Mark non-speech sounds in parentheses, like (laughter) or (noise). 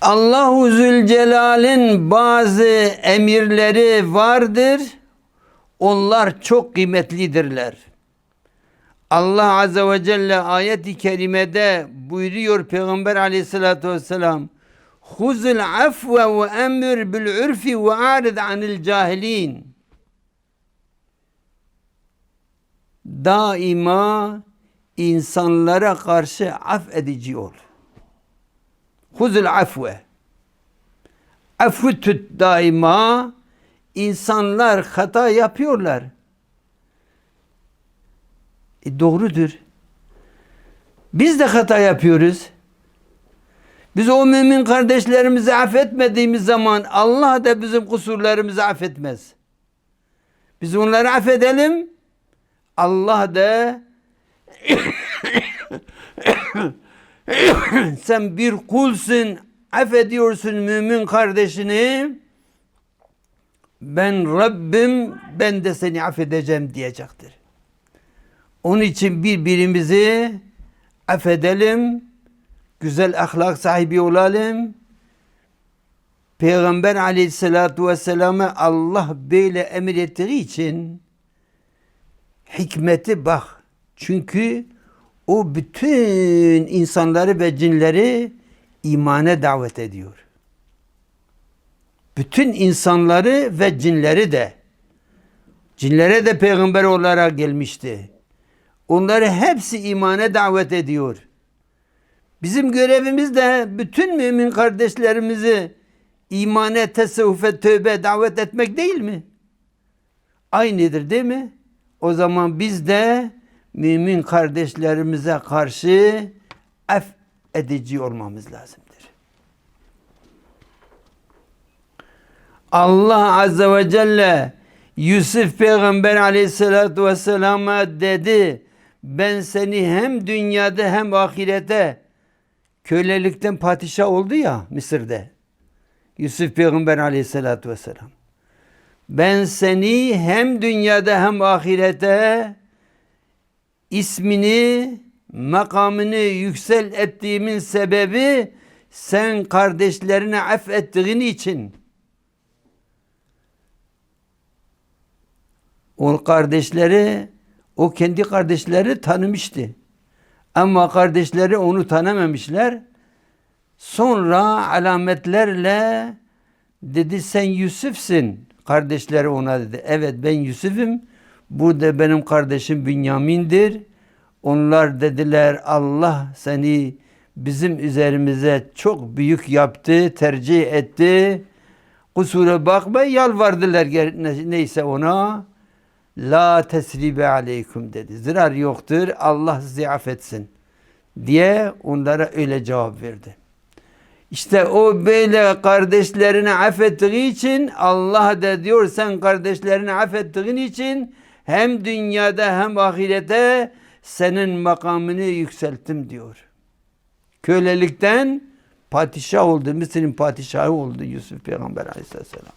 Allahu Zülcelal'in bazı emirleri vardır. Onlar çok kıymetlidirler. Allah Azze ve Celle ayet-i kerimede buyuruyor Peygamber aleyhissalatü vesselam Huzul afve ve emir bil urfi ve arid anil cahilin Daima insanlara karşı affedici ol. Huzul afve Affı tut daima insanlar hata yapıyorlar. E doğrudur. Biz de hata yapıyoruz. Biz o mümin kardeşlerimizi affetmediğimiz zaman Allah da bizim kusurlarımızı affetmez. Biz onları affedelim. Allah da (coughs) (coughs) (coughs) sen bir kulsun affediyorsun mümin kardeşini ben Rabbim ben de seni affedeceğim diyecektir. Onun için birbirimizi affedelim, güzel ahlak sahibi olalım. Peygamber aleyhissalatu vesselam'a Allah böyle emir ettiği için hikmeti bak. Çünkü o bütün insanları ve cinleri imane davet ediyor. Bütün insanları ve cinleri de cinlere de peygamber olarak gelmişti. Onları hepsi imane davet ediyor. Bizim görevimiz de bütün mümin kardeşlerimizi imane, tesavvufe, tövbe davet etmek değil mi? Aynıdır değil mi? O zaman biz de mümin kardeşlerimize karşı af edici olmamız lazımdır. Allah Azze ve Celle Yusuf Peygamber aleyhissalatü vesselam'a dedi ben seni hem dünyada hem ahirete kölelikten padişah oldu ya Mısır'da. Yusuf Peygamber aleyhissalatü vesselam. Ben seni hem dünyada hem ahirete ismini, makamını yüksel ettiğimin sebebi sen kardeşlerine affettiğin için. O kardeşleri, o kendi kardeşleri tanımıştı. Ama kardeşleri onu tanımamışlar. Sonra alametlerle dedi sen Yusuf'sin. Kardeşleri ona dedi. Evet ben Yusuf'um. Bu da benim kardeşim Bünyamin'dir. Onlar dediler Allah seni bizim üzerimize çok büyük yaptı, tercih etti. Kusura bakma yalvardılar neyse ona. La tesribe aleykum dedi. Zirar yoktur. Allah sizi affetsin. Diye onlara öyle cevap verdi. İşte o böyle kardeşlerini affettiği için Allah da diyor sen kardeşlerini affettiğin için hem dünyada hem ahirete senin makamını yükselttim diyor. Kölelikten padişah oldu. Mısır'ın padişahı oldu Yusuf Peygamber aleyhisselam.